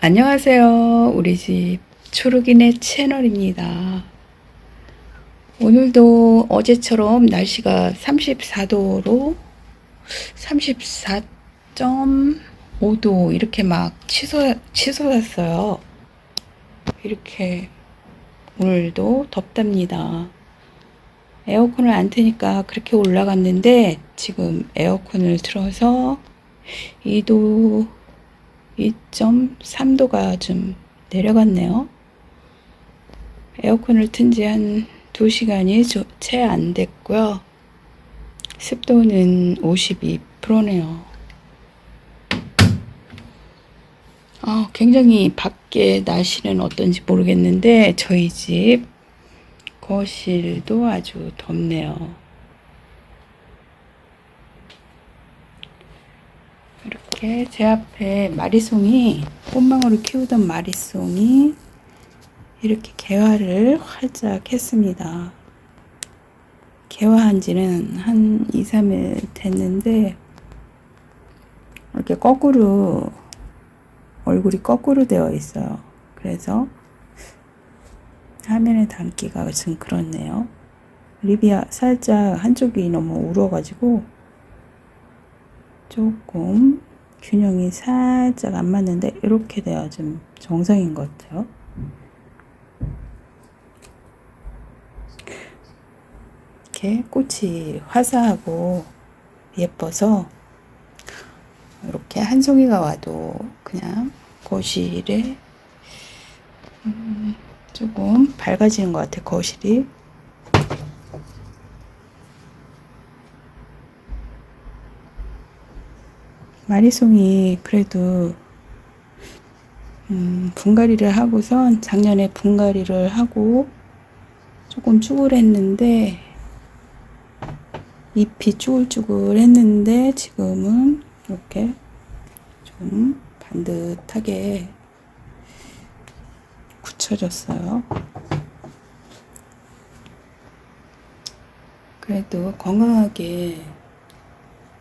안녕하세요. 우리 집 초록이네 채널입니다. 오늘도 어제처럼 날씨가 34도로 34.5도 이렇게 막 치솟, 치솟았어요. 이렇게 오늘도 덥답니다. 에어컨을 안 트니까 그렇게 올라갔는데 지금 에어컨을 틀어서 2도 2.3도가 좀 내려갔네요. 에어컨을 튼 지 한 2시간이 채 안 됐고요. 습도는 52%네요. 아, 굉장히 밖에 날씨는 어떤지 모르겠는데 저희 집 거실도 아주 덥네요. 이렇게 제 앞에 마리송이 꽃망울을 키우던 마리송이 이렇게 개화를 활짝 했습니다. 개화한 지는 한 2, 3일 됐는데 이렇게 거꾸로 얼굴이 거꾸로 되어 있어요. 그래서 화면에 담기가 좀 그렇네요. 리비아 살짝 한쪽이 너무 울어가지고 조금 균형이 살짝 안 맞는데 이렇게 돼야 좀 정상인 것 같아요. 이렇게 꽃이 화사하고 예뻐서 이렇게 한 송이가 와도 그냥 거실에 음, 조금 밝아지는 것 같아요. 거실이. 마리송이 그래도 음, 분갈이를 하고선 작년에 분갈이를 하고 조금 쭈글했는데 잎이 쭈글쭈글 했는데 지금은 이렇게 좀 반듯하게 굳혀졌어요. 그래도 건강하게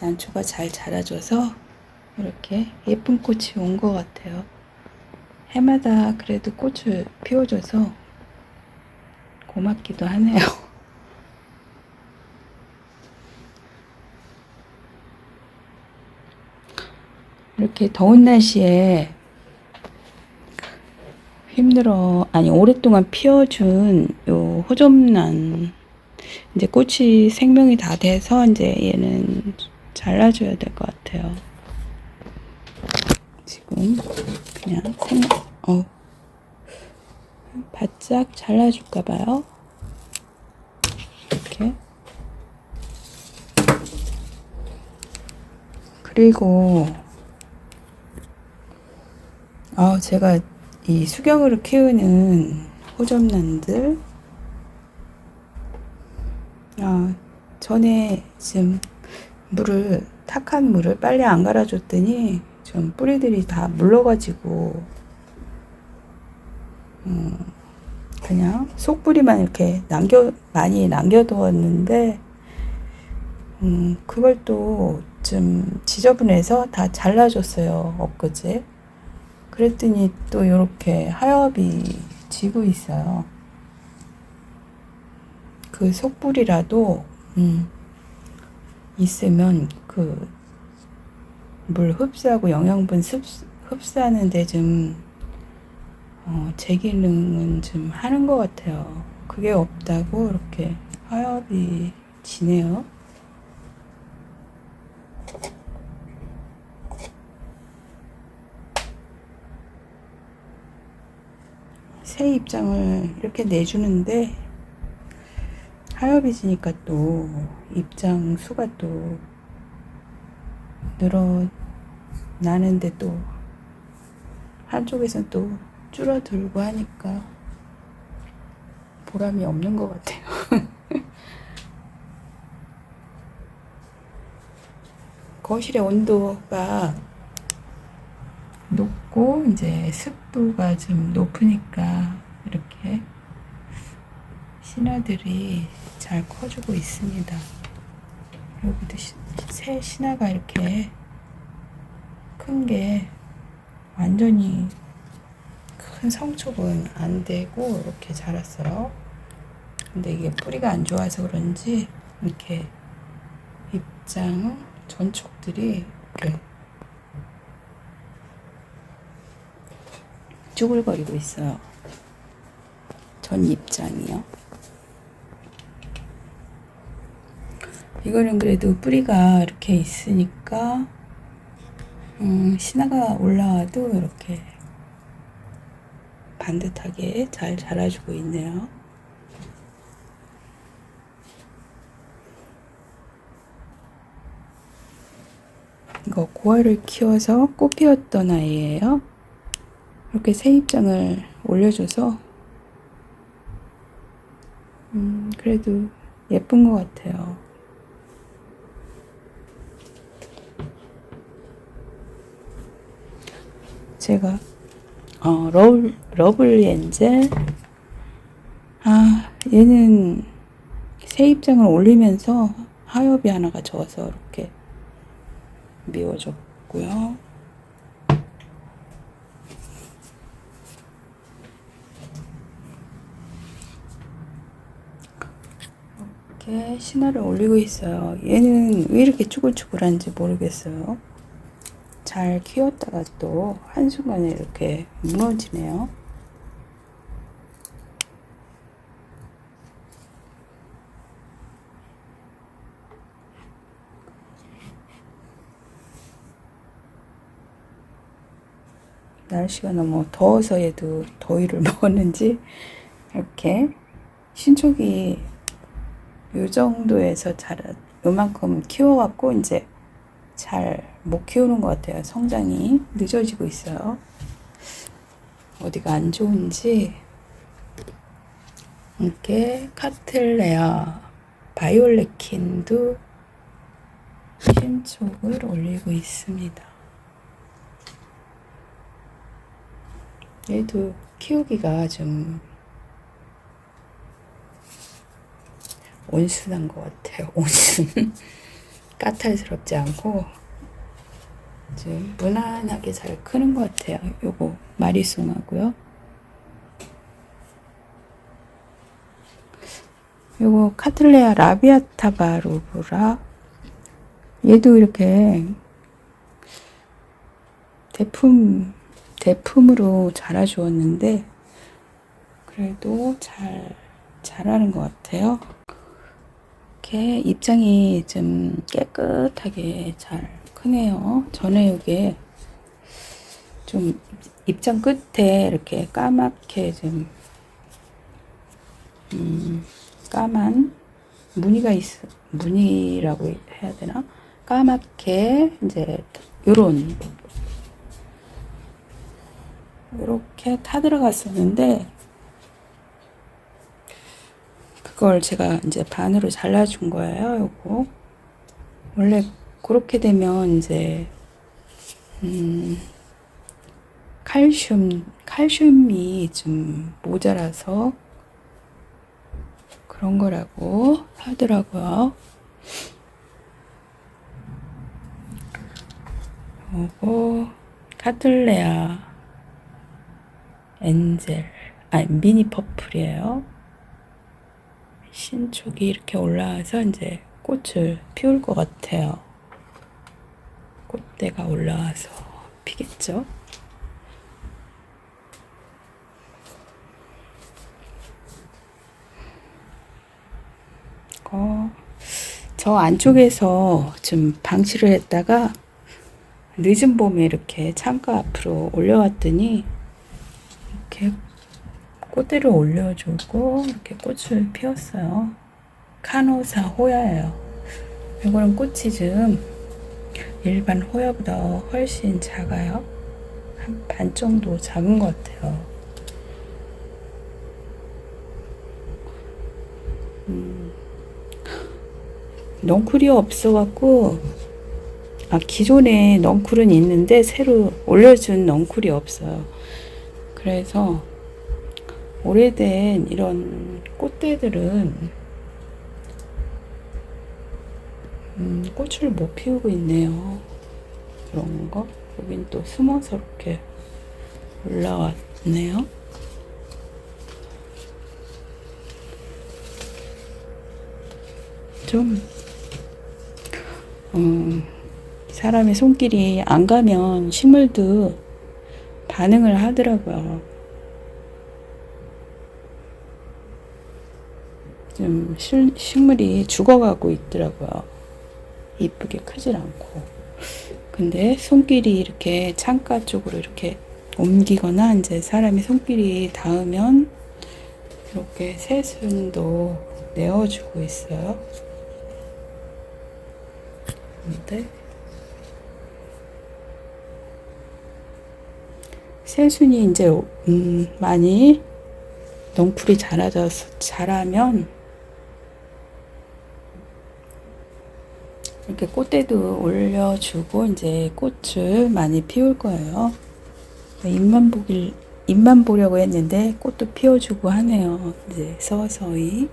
난초가 잘 자라줘서 이렇게 예쁜 꽃이 온 것 같아요. 해마다 그래도 꽃을 피워줘서 고맙기도 하네요. 이렇게 더운 날씨에 힘들어, 아니, 오랫동안 피워준 요 호접란, 이제 꽃이 생명이 다 돼서 이제 얘는 잘라줘야 될 것 같아요. 지금 그냥 생, 어, 바짝 잘라줄까 봐요. 이렇게. 그리고 아, 제가 이 수경으로 키우는 호접란들 아, 전에 지금 물을 탁한 물을 빨리 안 갈아줬더니 좀 뿌리들이 다 물러가지고 음, 그냥 속뿌리만 이렇게 남겨 많이 남겨두었는데 음, 그걸 또 좀 지저분해서 다 잘라줬어요 엊그제. 그랬더니 또 이렇게 하엽이 지고 있어요. 그 속뿌리라도 음, 있으면 그 물 흡수하고 영양분 흡수, 흡수하는데 좀 어, 제 기능은 좀 하는 것 같아요. 그게 없다고 이렇게 하엽이 지네요. 새 입장을 이렇게 내주는데 하엽이 지니까 또 입장 수가 또 늘어나는데 또 한쪽에선 또 줄어들고 하니까 보람이 없는 것 같아요. 거실의 온도가 높고 이제 습도가 좀 높으니까 이렇게 신화들이 잘 커주고 있습니다. 여기도 시, 새 신화가 이렇게 큰 게 완전히 큰 성촉은 안 되고 이렇게 자랐어요. 근데 이게 뿌리가 안 좋아서 그런지 이렇게 입장 전촉들이 이렇게 쭈글거리고 있어요. 전 입장이요. 이거는 그래도 뿌리가 이렇게 있으니까 음, 신화가 올라와도 이렇게 반듯하게 잘 자라주고 있네요. 이거 고아를 키워서 꽃 피웠던 아이예요. 이렇게 새 입장을 올려줘서 음, 그래도 예쁜 것 같아요. 제가 어, 러블, 러블리 엔젤 아 얘는 새 입장을 올리면서 하엽이 하나가 져서 이렇게 미워졌고요. 이렇게 신화를 올리고 있어요. 얘는 왜 이렇게 쭈글쭈글한지 모르겠어요. 잘 키웠다가 또 한순간에 이렇게 무너지네요. 날씨가 너무 더워서 얘도 더위를 먹었는지 이렇게 신촉이 요 정도에서 자라 요만큼 키워갖고 이제 잘 못 키우는 것 같아요. 성장이 늦어지고 있어요. 어디가 안 좋은지 이렇게 카틀레아 바이올레킨도 신촉을 올리고 있습니다. 얘도 키우기가 좀 온순한 것 같아요. 온순. 까탈스럽지 않고 좀 무난하게 잘 크는 것 같아요. 요거 마리송하고요. 요거 카틀레아 라비아타바 루브라 얘도 이렇게 대품 대품으로 자라 주었는데 그래도 잘 자라는 것 같아요. 이렇게 입장이 좀 깨끗하게 잘 크네요. 전에 이게 좀 입장 끝에 이렇게 까맣게 좀 음, 까만 무늬가 있 무늬라고 해야 되나? 까맣게 이제 요런 이렇게 타 들어갔었는데 그걸 제가 이제 반으로 잘라준 거예요. 요거 원래 그렇게 되면 이제 음, 칼슘 칼슘이 좀 모자라서 그런 거라고 하더라고요. 요거 카틀레아 엔젤 아 미니 퍼플이에요. 신촉이 이렇게 올라와서 이제 꽃을 피울 것 같아요. 꽃대가 올라와서 피겠죠. 어, 저 안쪽에서 좀 방치를 했다가 늦은 봄에 이렇게 창가 앞으로 올려왔더니 이렇게 꽃대를 올려주고 이렇게 꽃을 피웠어요. 카노사 호야예요. 이거는 꽃이 좀 일반 호야보다 훨씬 작아요. 한 반 정도 작은 것 같아요. 음, 넝쿨이 없어갖고 아 기존에 넝쿨은 있는데 새로 올려준 넝쿨이 없어요. 그래서 오래된 이런 꽃대들은 음, 꽃을 못 피우고 있네요. 그런 거. 여긴 또 숨어서 이렇게 올라왔, 없네요. 좀, 음, 사람의 손길이 안 가면 식물도 반응을 하더라고요. 좀 실, 식물이 죽어가고 있더라고요. 이쁘게 크질 않고. 근데 손길이 이렇게 창가 쪽으로 이렇게 옮기거나 이제 사람이 손길이 닿으면 이렇게 새순도 내어주고 있어요. 근데 새순이 이제 음, 많이 넝풀이 자라져서 자라면 이렇게 꽃대도 올려주고 이제 꽃을 많이 피울 거예요. 잎만 보길 잎만 보려고 했는데 꽃도 피워주고 하네요. 이제 서서히.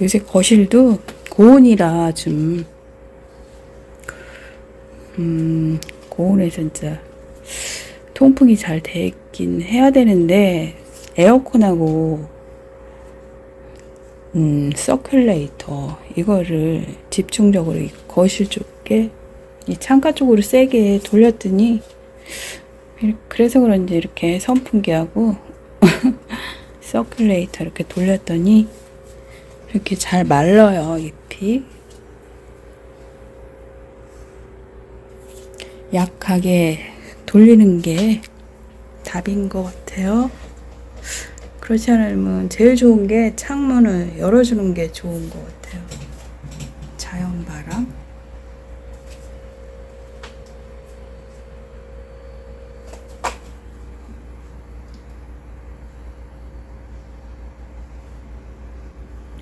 요새 거실도 고온이라 좀, 음, 고온에서 진짜 통풍이 잘 되긴 해야 되는데, 에어컨하고, 음, 서큘레이터, 이거를 집중적으로 이 거실 쪽에, 이 창가 쪽으로 세게 돌렸더니, 그래서 그런지 이렇게 선풍기하고, 서큘레이터 이렇게 돌렸더니, 이렇게 잘 말라요, 잎이. 약하게 돌리는 게 답인 것 같아요. 그렇지 않으면 제일 좋은 게 창문을 열어주는 게 좋은 것 같아요. 자연 바람.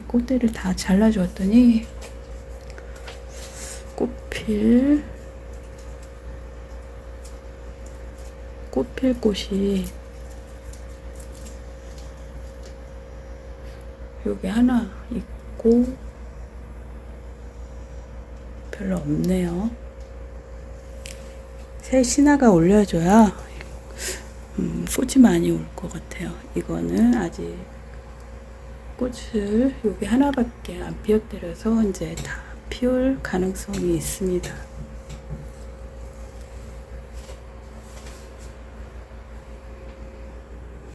꽃대를 다 잘라주었더니 꽃필 꽃필 꽃이 여기 하나 있고 별로 없네요. 새 신화가 올려줘야 음, 꽃이 많이 올 것 같아요. 이거는 아직 꽃을 여기 하나밖에 안 피었더라서 이제 다 피울 가능성이 있습니다.